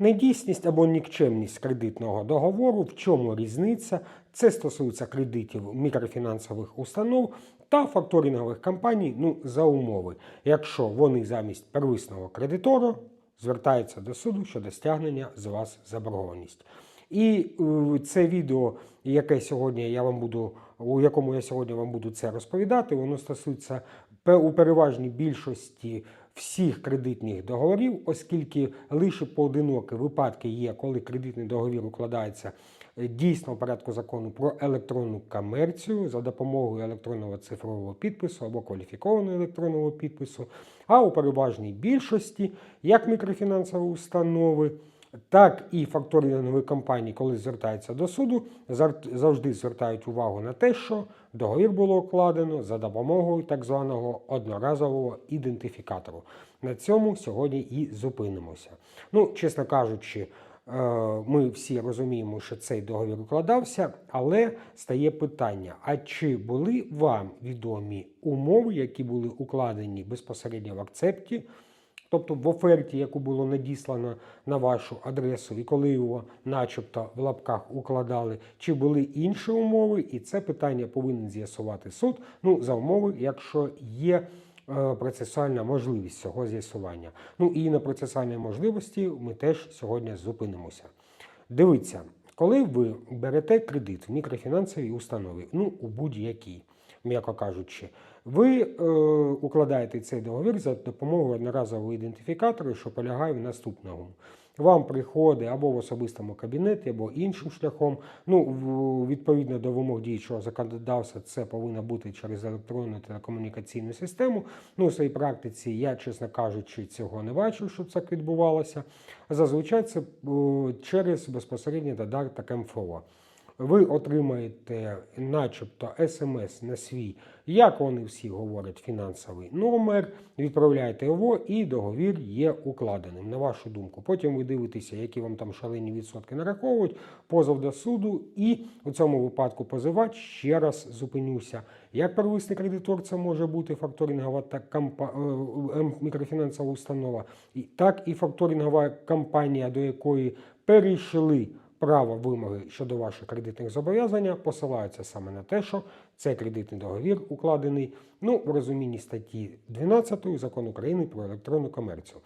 Недійсність або нікчемність кредитного договору, в чому різниця? Це стосується кредитів мікрофінансових установ та факторингових компаній ну, за умови, якщо вони замість первисного кредитора звертаються до суду щодо стягнення з вас заборгованість. І е, це відео, яке сьогодні я вам буду, у якому я сьогодні вам буду це розповідати, воно стосується у переважній більшості всіх кредитних договорів, оскільки лише поодинокі випадки є, коли кредитний договір укладається е, дійсно в порядку закону про електронну комерцію за допомогою електронного цифрового підпису або кваліфікованого електронного підпису. А у переважній більшості як мікрофінансові установи, так і факторингові компанії, коли звертаються до суду, завжди звертають увагу на те, що договір було укладено за допомогою так званого одноразового ідентифікатору. На цьому сьогодні і зупинимося. Ну, чесно кажучи, е, ми всі розуміємо, що цей договір укладався, але стає питання: а чи були вам відомі умови, які були укладені безпосередньо в акцепті? Тобто в оферті, яку було надіслано на вашу адресу, і коли його, начебто, в лапках укладали, чи були інші умови, і це питання повинен з'ясувати суд. Ну, за умови, якщо є е, процесуальна можливість цього з'ясування. Ну і на процесуальній можливості ми теж сьогодні зупинимося. Дивіться, коли ви берете кредит в мікрофінансовій установі, ну у будь-якій, м'яко кажучи, ви е, укладаєте цей договір за допомогою одноразового ідентифікатора, що полягає в наступному. Вам приходить або в особистому кабінеті, або іншим шляхом. Ну, відповідно до вимог діючого законодавства, це повинно бути через електронну телекомунікаційну систему. Ну, у своїй практиці я, чесно кажучи, цього не бачив, щоб так відбувалося. Зазвичай це е, через безпосередньо додаток МФО. Ви отримаєте, начебто, смс на свій, як вони всі говорять, фінансовий номер, відправляєте його, і договір є укладеним, на вашу думку. Потім ви дивитеся, які вам там шалені відсотки нараховують, позов до суду, і у цьому випадку позивач ще раз зупинюся. Як первисний кредитор це може бути факторингова та компа... е, е, мікрофінансова установа, так і факторингова компанія, до якої перейшли право вимоги щодо ваших кредитних зобов'язань посилаються саме на те, що цей кредитний договір укладений ну, в розумінні статті 12 закону України про електронну комерцію.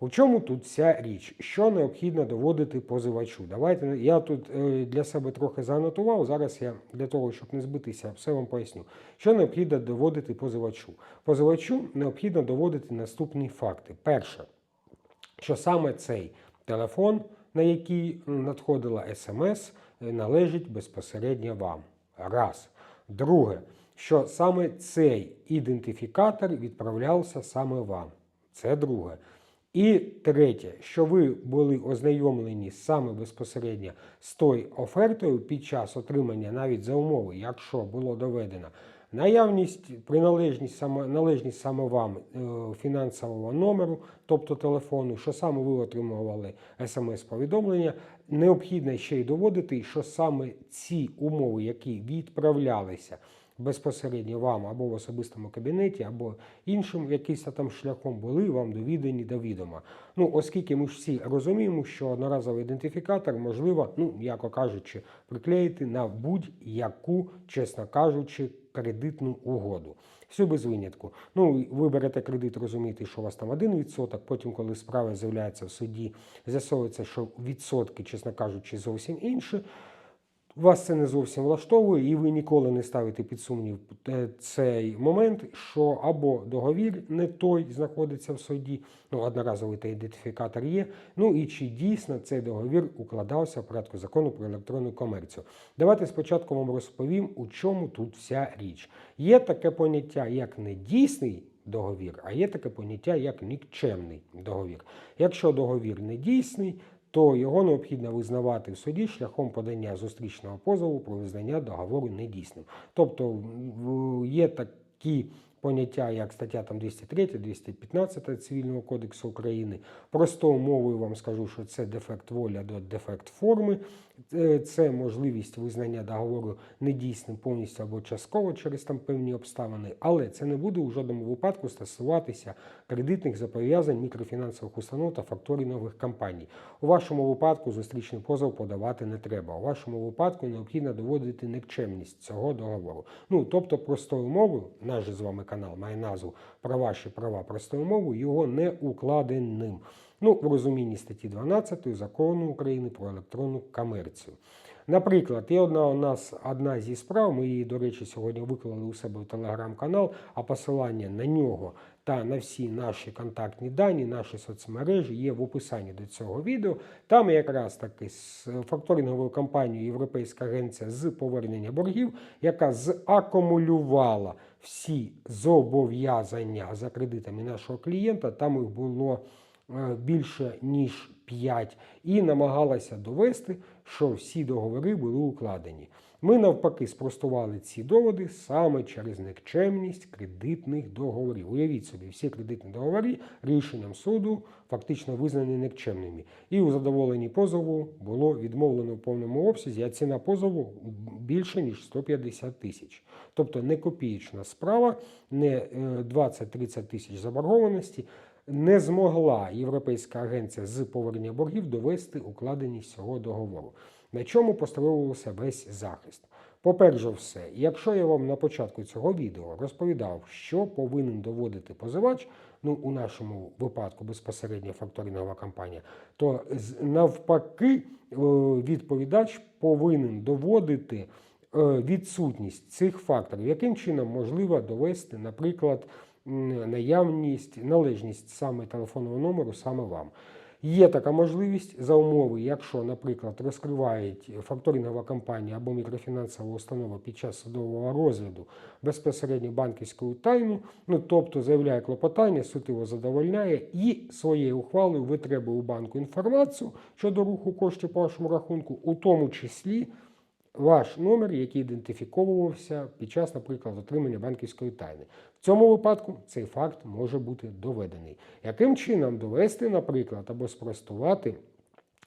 У чому тут вся річ? Що необхідно доводити позивачу? Давайте я тут е, для себе трохи занотував. Зараз я для того, щоб не збитися, все вам поясню. Що необхідно доводити позивачу? Позивачу необхідно доводити наступні факти. Перше, що саме цей телефон, на який надходила смс, належить безпосередньо вам. Раз. Друге, що саме цей ідентифікатор відправлявся саме вам. Це друге. І третє, що ви були ознайомлені саме безпосередньо з тою офертою під час отримання, навіть за умови, якщо було доведено наявність, приналежність саме належність саме вам е, фінансового номеру, тобто телефону, що саме ви отримували смс-повідомлення, необхідно ще й доводити, що саме ці умови, які відправлялися безпосередньо вам або в особистому кабінеті, або іншим якимось там шляхом були вам довідені до відома. Ну, оскільки ми ж всі розуміємо, що одноразовий ідентифікатор можливо, ну, м'яко кажучи, приклеїти на будь-яку, чесно кажучи, кредитну угоду. Все без винятку. Ну, ви берете кредит, розумієте, що у вас там 1%, потім, коли справа з'являється в суді, з'ясовується, що відсотки, чесно кажучи, зовсім інші. Вас це не зовсім влаштовує, і ви ніколи не ставите під сумнів е, цей момент, що або договір не той знаходиться в суді, ну одноразовий та ідентифікатор є. Ну і чи дійсно цей договір укладався в порядку закону про електронну комерцію. Давайте спочатку вам розповім, у чому тут вся річ. Є таке поняття як недійсний договір, а є таке поняття як нікчемний договір. Якщо договір недійсний, то його необхідно визнавати в суді шляхом подання зустрічного позову про визнання договору недійсним. Тобто є такі поняття як стаття там 203, 215 Цивільного кодексу України. Простою мовою вам скажу, що це дефект волі або дефект форми. Е, Це можливість визнання договору недійсним повністю або частково через там певні обставини, але це не буде у жодному випадку стосуватися кредитних зобов'язань мікрофінансових установ та факторингових компаній. У вашому випадку зустрічний позов подавати не треба. У вашому випадку необхідно доводити никчемність цього договору. Ну тобто, простою мовою, наш з вами канал має назву про ваші права простою мовою, його не укладеним. Ну, в розумінні статті 12 закону України про електронну комерцію. Наприклад, є одна у нас одна зі справ. Ми її, до речі, сьогодні виклали у себе в телеграм-канал, а посилання на нього та на всі наші контактні дані, наші соцмережі є в описанні до цього відео. Там якраз таки з факторинговою компанією Європейська агенція з повернення боргів, яка закумулювала всі зобов'язання за кредитами нашого клієнта. Там їх було більше ніж 5, і намагалася довести, що всі договори були укладені. Ми навпаки спростували ці доводи саме через никчемність кредитних договорів. Уявіть собі, всі кредитні договори рішенням суду фактично визнані никчемними. І у задоволенні позову було відмовлено в повному обсязі, а ціна позову більше ніж 150 тисяч. Тобто не копієчна справа, не е, 20-30 тисяч заборгованості не змогла Європейська агенція з повернення боргів довести укладеність цього договору. На чому поставився весь захист? По-перше, все, якщо я вам на початку цього відео розповідав, що повинен доводити позивач, ну у нашому випадку безпосередньо факторингова компанія, то навпаки е, відповідач повинен доводити е, відсутність цих факторів. Яким чином можливо довести, наприклад, наявність, належність саме телефонного номеру саме вам. Є така можливість за умови, якщо, наприклад, розкривають факторингова компанія або мікрофінансова установа під час судового розгляду безпосередньо банківську тайну, ну тобто заявляє клопотання, суд його задовольняє і своєю ухвалою витребує у банку інформацію щодо руху коштів по вашому рахунку, у тому числі ваш номер, який ідентифіковувався під час, наприклад, отримання банківської тайни. В цьому випадку цей факт може бути доведений. Яким чином довести, наприклад, або спростувати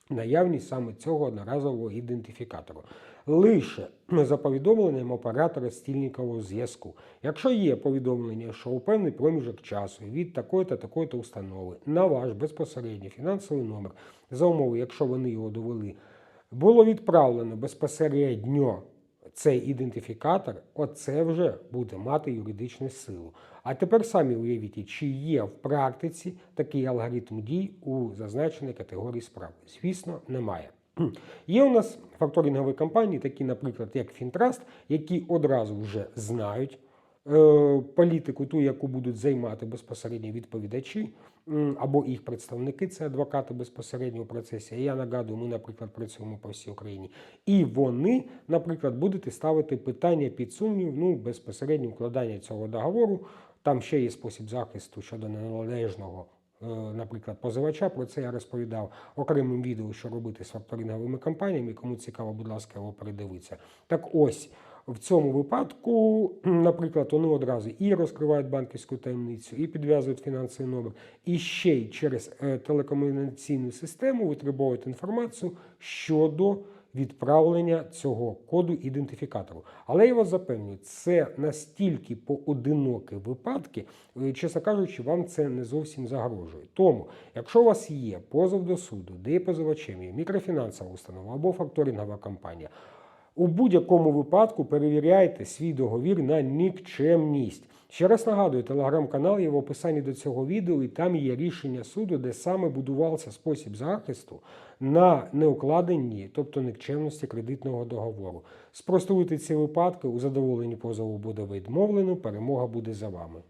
наявність саме цього одноразового ідентифікатору? Лише за повідомленням оператора стільникового зв'язку. Якщо є повідомлення, що у певний проміжок часу від такої та такої то установи на ваш безпосередньо фінансовий номер, за умови, якщо вони його довели, було відправлено безпосередньо цей ідентифікатор, оце вже буде мати юридичну силу. А тепер самі уявіть, чи є в практиці такий алгоритм дій у зазначеній категорії справ. Звісно, немає. Є у нас факторингові компанії, такі, наприклад, як Фінтраст, які одразу вже знають е, політику, ту, яку будуть займати безпосередньо відповідачі або їх представники, це адвокати безпосередньо у процесі. Я нагадую, ми, наприклад, працюємо по всій Україні. І вони, наприклад, будете ставити питання під сумнів, ну, безпосередньо укладання цього договору. Там ще є спосіб захисту щодо неналежного е, наприклад, позивача. Про це я розповідав окремим відео, що робити з факторинговими компаніями. Кому цікаво, будь ласка, його передивіться. Так ось. В цьому випадку, наприклад, вони одразу і розкривають банківську таємницю, і підв'язують фінансовий номер, і ще й через е, телекомунікаційну систему витребовують інформацію щодо відправлення цього коду ідентифікатору. Але я вас запевнюю, це настільки поодинокі випадки, е, чесно кажучи, вам це не зовсім загрожує. Тому, якщо у вас є позов до суду, де є позивачем, є мікрофінансова установа або факторингова компанія, у будь-якому випадку перевіряйте свій договір на нікчемність. Ще раз нагадую, телеграм-канал є в описанні до цього відео, і там є рішення суду, де саме будувався спосіб захисту на неукладенні, тобто нікчемності кредитного договору. Спростуйте ці випадки, у задоволенні позову буде відмовлено, перемога буде за вами.